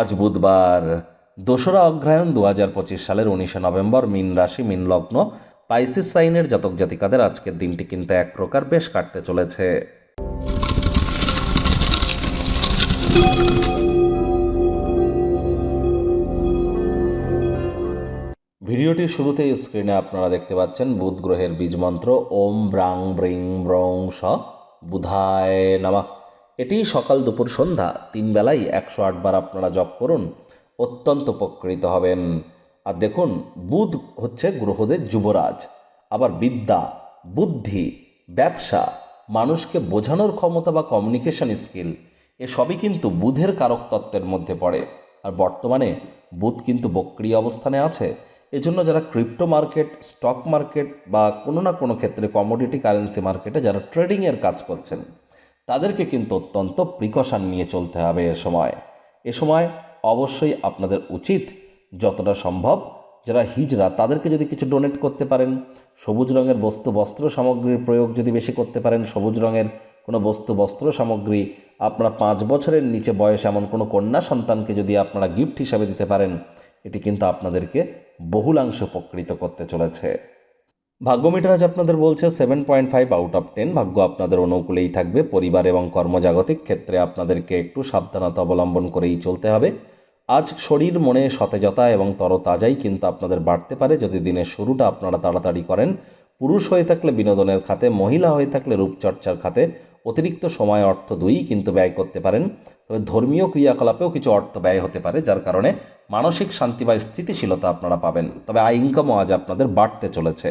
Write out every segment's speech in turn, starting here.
আজ বুধবার। দোসরা অগ্রহায়ণ দু হাজার পঁচিশ সালের উনিশে নভেম্বর মিন রাশি, মিন লগ্ন, পাইসিস সাইনের জাতক জাতিকাদের আজকের দিনটি কিন্তু এক প্রকার বেশ কাটতে চলেছে। ভিডিওটির শুরুতে স্ক্রিনে আপনারা দেখতে পাচ্ছেন বুধ গ্রহের বীজ মন্ত্র, ওম ব্রাং ব্রিং ব্রং স, বুধায় নামা। এটি সকাল দুপুর সন্ধ্যা। তিন বেলায় একশো আটবার আপনারা জপ করুন, অত্যন্ত উপকৃত হবেন। আর দেখুন, বুধ হচ্ছে গ্রহদের যুবরাজ। আবার বিদ্যা, বুদ্ধি, ব্যবসা, মানুষকে বোঝানোর ক্ষমতা বা কমিউনিকেশন স্কিল এসবই কিন্তু বুধের কারক তত্ত্বের মধ্যে পড়ে। আর বর্তমানে বুধ কিন্তু বক্রিয় অবস্থানে আছে। এজন্য যারা ক্রিপ্টো মার্কেট স্টক মার্কেট বা কোনো না কোনো ক্ষেত্রে কমোডিটি কারেন্সি মার্কেটে যারা ট্রেডিংয়ের কাজ করছেন তাদেরকে কিন্তু অত্যন্ত প্রিকশন নিয়ে চলতে হবে এ সময়। এ সময় অবশ্যই আপনাদের উচিত যতটা সম্ভব যারা হিজরা তাদেরকে যদি কিছু ডোনেট করতে পারেন, সবুজ রঙের বস্তু, বস্ত্র সামগ্রীর প্রয়োগ যদি বেশি করতে পারেন, সবুজ রঙের কোনো বস্তু, বস্ত্র সামগ্রী, আপনারা পাঁচ বছরের নিচে বয়স এমন কোনো কন্যা সন্তানকে যদি আপনারা গিফট হিসাবে দিতে পারেন, এটি কিন্তু আপনাদেরকে বহুলাংশ উপকৃত করতে চলেছে। ভাগ্য মিটার আজ আপনাদের বলছে seven point five out of ten ভাগ্য আপনাদের অনুকূলেই থাকবে। পরিবার এবং কর্মজাগতিক ক্ষেত্রে আপনাদেরকে একটু সাবধানতা অবলম্বন করেই চলতে হবে। আজ শরীর, মনে সতেজতা এবং তরতাজাই কিন্তু আপনাদের বাড়তে পারে। যদি দিনের শুরুটা আপনারা তাড়াতাড়ি করেন, পুরুষ হয়ে থাকলে বিনোদনের খাতে, মহিলা হয়ে থাকলে রূপচর্চার খাতে অতিরিক্ত সময় অর্থ দুইই কিন্তু ব্যয় করতে পারেন। তবে ধর্মীয় ক্রিয়াকলাপেও কিছু অর্থ ব্যয় হতে পারে, যার কারণে মানসিক শান্তি বা স্থিতিশীলতা আপনারা পাবেন। তবে আয় ইনকামও আজ আপনাদের বাড়তে চলেছে।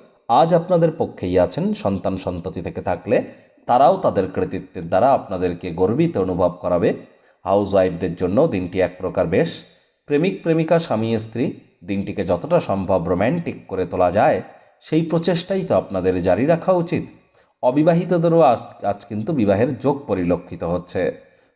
আজ আপনাদের পক্ষেই আছেন সন্তান সন্ততি থেকে থাকলে তারাও তাদের কৃতিত্বের দ্বারা আপনাদেরকে গর্বিত অনুভব করাবে। হাউস ওয়াইফদের জন্য দিনটি এক প্রকার বেশ। প্রেমিক, প্রেমিকা, স্বামী, স্ত্রী, দিনটিকে যতটা সম্ভব রোম্যান্টিক করে তোলা যায়, সেই প্রচেষ্টাই তো আপনাদের জারি রাখা উচিত। অবিবাহিতদেরও আজ আজ কিন্তু বিবাহের যোগ পরিলক্ষিত হচ্ছে।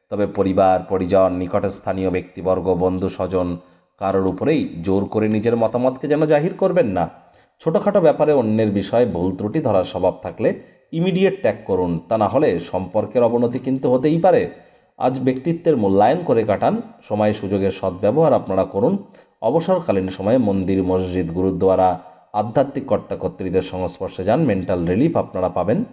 তবে পরিবার, পরিজন নিকটস্থানীয় ব্যক্তিবর্গ, বন্ধু, স্বজন, কারোর উপরেই জোর করে নিজের মতামতকে যেন জাহির করবেন না। ছোটোখাটো ব্যাপারে অন্যের বিষয়ে ভুল ত্রুটি ধরার স্বভাব থাকলে ইমিডিয়েট ত্যাগ করুন। তা না হলে সম্পর্কের অবনতি কিন্তু হতেই পারে। আজ ব্যক্তিত্বের মূল্যায়ন করে কাটান। সময়, সুযোগের সদ্ব্যবহার আপনারা করুন। অবসরকালীন সময়ে মন্দির, মসজিদ, গুরুদ্বারা, আধ্যাত্মিক কর্তাকর্ত্রীদের সংস্পর্শে যান। মেন্টাল রিলিফ আপনারা পাবেন।